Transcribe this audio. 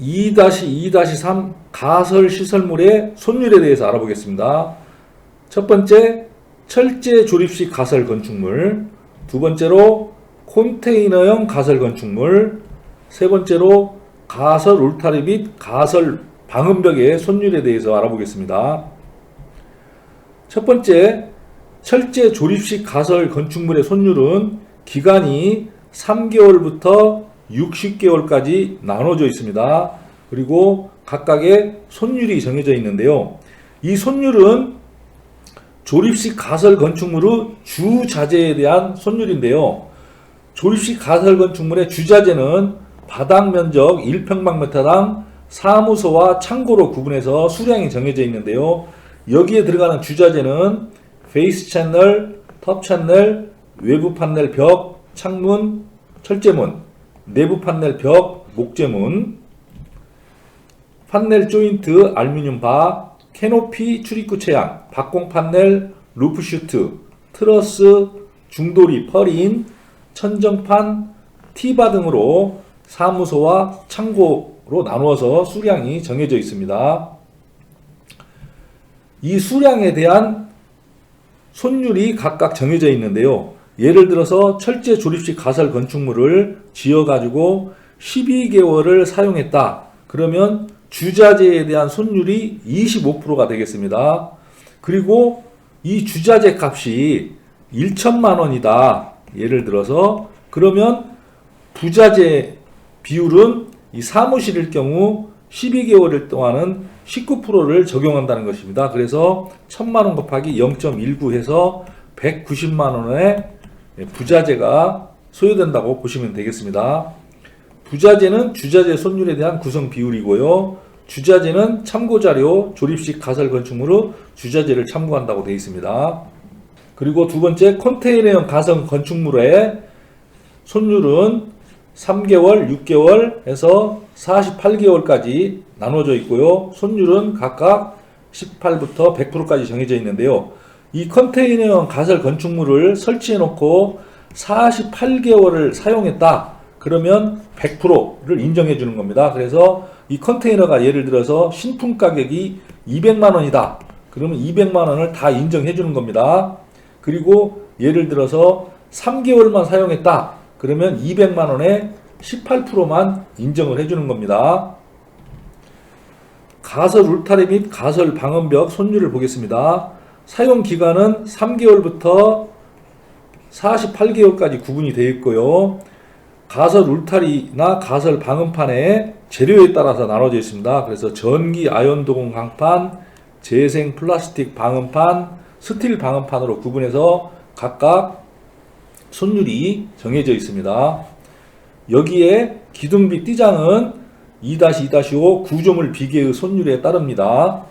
2-2-3 가설 시설물의 손율에 대해서 알아보겠습니다. 첫 번째, 철제 조립식 가설 건축물. 두 번째로, 콘테이너형 가설 건축물. 세 번째로, 가설 울타리 및 가설 방음벽의 손율에 대해서 알아보겠습니다. 첫 번째, 철제 조립식 가설 건축물의 손율은 기간이 3개월부터 60개월까지 나눠져 있습니다. 그리고 각각의 손율이 정해져 있는데요. 이 손율은 조립식 가설 건축물의 주자재에 대한 손율인데요. 조립식 가설 건축물의 주자재는 바닥 면적 1평방미터당 사무소와 창고로 구분해서 수량이 정해져 있는데요. 여기에 들어가는 주자재는 페이스 채널, 톱 채널, 외부 판넬 벽, 창문, 철제문, 내부 판넬 벽, 목재문, 판넬 조인트, 알루미늄 바, 캐노피 출입구 체양, 박공 판넬, 루프 슈트, 트러스, 중도리, 펄인, 천정판, 티바 등으로 사무소와 창고로 나누어서 수량이 정해져 있습니다. 이 수량에 대한 손율이 각각 정해져 있는데요. 예를 들어서 철제 조립식 가설 건축물을 지어가지고 12개월을 사용했다. 그러면 주자재에 대한 손율이 25%가 되겠습니다. 그리고 이 주자재 값이 1천만 원이다. 예를 들어서 그러면 부자재 비율은 이 사무실일 경우 12개월 동안은 19%를 적용한다는 것입니다. 그래서 1000만 원 곱하기 0.19 해서 190만 원의 부자재가 소요된다고 보시면 되겠습니다. 부자재는 주자재 손율에 대한 구성 비율이고요. 주자재는 참고 자료 조립식 가설 건축물의 주자재를 참고한다고 되어 있습니다. 그리고 두 번째 컨테이너형 가설 건축물의 손율은 3개월, 6개월 해서 48개월까지 나눠져 있고요. 손율은 각각 18부터 100%까지 정해져 있는데요. 이 컨테이너형 가설 건축물을 설치해 놓고 48개월을 사용했다. 그러면 100%를 인정해 주는 겁니다. 그래서 이 컨테이너가 예를 들어서 신품 가격이 200만 원이다. 그러면 200만 원을 다 인정해 주는 겁니다. 그리고 예를 들어서 3개월만 사용했다. 그러면 200만 원에 18%만 인정을 해 주는 겁니다. 가설 울타리 및 가설 방음벽 손율을 보겠습니다. 사용 기간은 3개월부터 48개월까지 구분이 되어 있고요. 가설 울타리나 가설 방음판의 재료에 따라서 나눠져 있습니다. 그래서 전기 아연 도공 강판, 재생 플라스틱 방음판, 스틸 방음판으로 구분해서 각각 손율이 정해져 있습니다. 여기에 기둥비 띠장은 2-2-5 구조물 비계의 손율에 따릅니다.